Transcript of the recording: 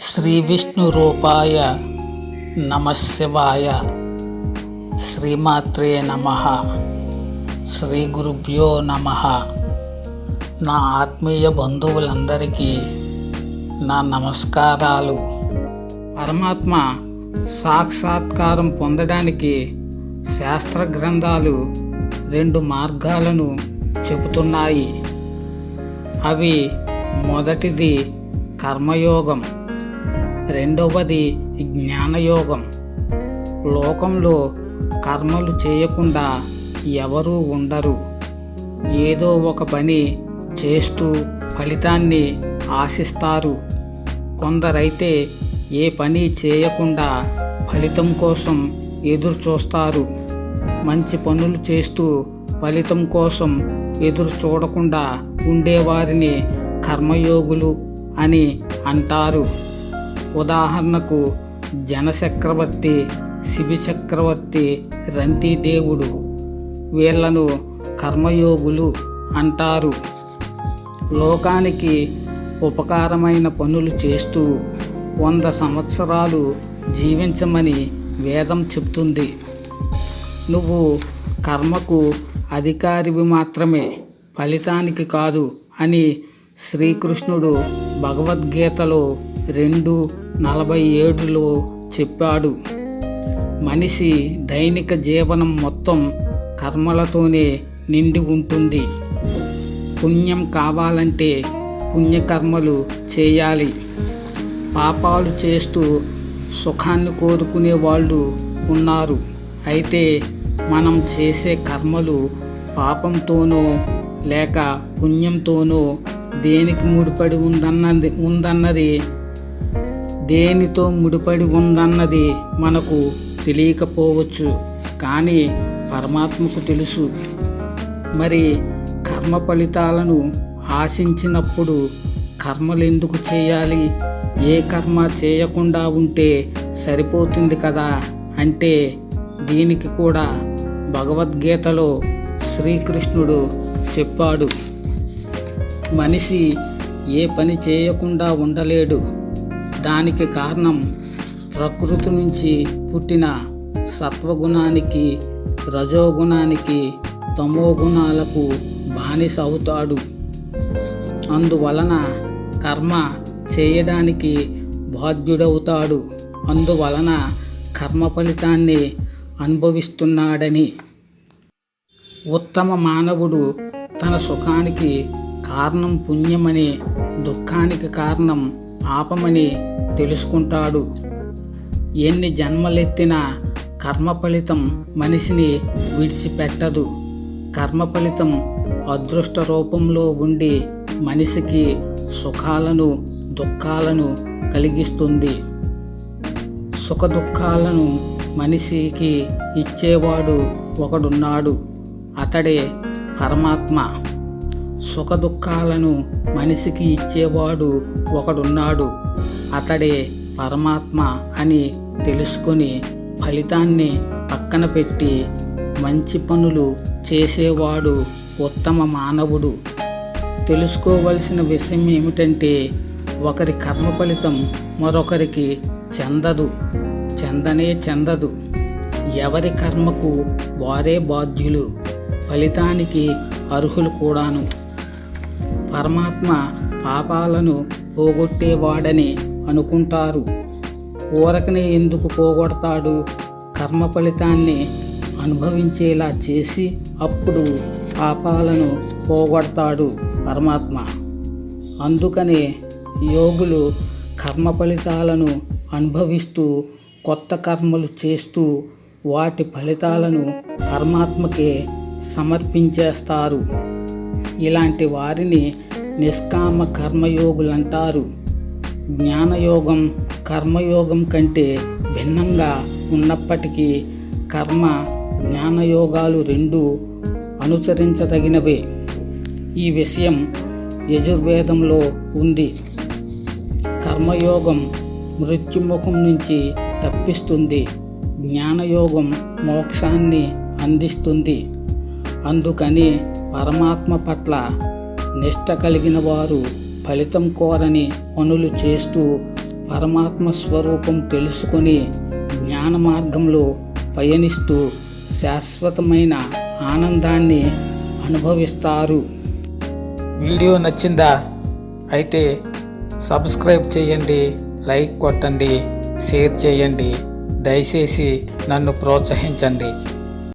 శ్రీ విష్ణు రూపాయ నమశివాయ. శ్రీమాత్రే నమ. శ్రీ గురుభ్యో నమ. నా ఆత్మీయ బంధువులందరికీ నా నమస్కారాలు. పరమాత్మ సాక్షాత్కారం పొందడానికి శాస్త్ర గ్రంథాలు రెండు మార్గాలను చెబుతున్నాయి. అవి మొదటిది కర్మయోగం. రెండవది జ్ఞానయోగం. లోకంలో కర్మలు చేయకుండా ఎవరూ ఉండరు. ఏదో ఒక పని చేస్తూ ఫలితాన్ని ఆశిస్తారు. కొందరైతే ఏ పని చేయకుండా ఫలితం కోసం ఎదురు చూస్తారు మంచి పనులు చేస్తూ ఫలితం కోసం ఎదురు చూడకుండా ఉండేవారిని కర్మయోగులు అని అంటారు. ఉదాహరణకు జనచక్రవర్తి శిబి చక్రవర్తి రంతిదేవుడు వీళ్ళను కర్మయోగులు అంటారు. లోకానికి ఉపకారమైన పనులు చేస్తూ వంద సంవత్సరాలు జీవించమని వేదం చెప్తుంది. నువ్వు కర్మకు అధికారివి మాత్రమే ఫలితానికి కాదు అని శ్రీకృష్ణుడు భగవద్గీతలో రెండు నలభై ఏడులో చెప్పాడు. మనిషి దైనిక జీవనం మొత్తం కర్మలతోనే నిండి ఉంటుంది. పుణ్యం కావాలంటే పుణ్యకర్మలు చేయాలి. పాపాలు చేస్తూ సుఖాన్ని కోరుకునే వాళ్ళు ఉన్నారు. అయితే మనం చేసే కర్మలు పాపంతోనో లేక పుణ్యంతోనో దేనికి ముడిపడి ఉందన్నది ఉందన్నది దేనితో ముడిపడి ఉందన్నది మనకు తెలియకపోవచ్చు కానీ పరమాత్మకు తెలుసు. మరి కర్మ ఫలితాలను ఆశించినప్పుడు కర్మలు ఎందుకు చేయాలి? ఏ కర్మ చేయకుండా ఉంటే సరిపోతుంది కదా? అంటే దీనికి కూడా భగవద్గీతలో శ్రీకృష్ణుడు చెప్పాడు. మనిషి ఏ పని చేయకుండా ఉండలేడు. దానికి కారణం ప్రకృతి నుంచి పుట్టిన సత్వగుణానికి రజోగుణానికి తమోగుణాలకు బానిస అవుతాడు. అందువలన కర్మ చేయడానికి బాధ్యుడవుతాడు. అందువలన కర్మ ఫలితాన్ని అనుభవిస్తున్నాడని. ఉత్తమ మానవుడు తన సుఖానికి కారణం పుణ్యమని దుఃఖానికి కారణం పాపమని తెలుసుకుంటాడు. ఎన్ని జన్మలెత్తినా కర్మ ఫలితం మనిషిని విడిచిపెట్టదు. కర్మ ఫలితం అదృష్ట రూపంలో ఉండి మనిషికి సుఖాలను దుఃఖాలను కలిగిస్తుంది. సుఖ దుఃఖాలను మనిషికి ఇచ్చేవాడు ఒకడున్నాడు. అతడే పరమాత్మ. సుఖదుఖాలను మనిషికి ఇచ్చేవాడు ఒకడున్నాడు. అతడే పరమాత్మ అని తెలుసుకొని ఫలితాన్ని పక్కన పెట్టి మంచి పనులు చేసేవాడు ఉత్తమ మానవుడు. తెలుసుకోవలసిన విషయం ఏమిటంటే ఒకరి కర్మ ఫలితం మరొకరికి చెందదు. చెందనే చెందదు. ఎవరి కర్మకు వారే బాధ్యులు. ఫలితానికి అర్హులు కూడాను. పరమాత్మ పాపాలను పోగొట్టేవాడని అనుకుంటారు. ఊరకనే ఎందుకు పోగొడతాడు? కర్మ ఫలితాన్ని అనుభవించేలా చేసి అప్పుడు పాపాలను పోగొడతాడు పరమాత్మ. అందుకనే యోగులు కర్మ ఫలితాలను అనుభవిస్తూ కొత్త కర్మలు చేస్తూ వాటి ఫలితాలను పరమాత్మకే సమర్పించేస్తారు. ఇలాంటి వారిని నిష్కామ కర్మయోగులంటారు. జ్ఞానయోగం కర్మయోగం కంటే భిన్నంగా ఉన్నప్పటికీ కర్మ జ్ఞానయోగాలు రెండు అనుసరించదగినవే. ఈ విషయం యజుర్వేదంలో ఉంది. కర్మయోగం మృత్యుముఖం నుంచి తప్పిస్తుంది. జ్ఞానయోగం మోక్షాన్ని అందిస్తుంది. అందుకని పరమాత్మ పట్ల నిష్ట కలిగిన వారు ఫలితం కోరని పనులు చేస్తూ పరమాత్మ స్వరూపం తెలుసుకొని జ్ఞాన మార్గంలో పయనిస్తూ శాశ్వతమైన ఆనందాన్ని అనుభవిస్తారు. వీడియో నచ్చిందా? అయితే సబ్స్క్రైబ్ చేయండి లైక్ కొట్టండి షేర్ చేయండి దయచేసి నన్ను ప్రోత్సహించండి.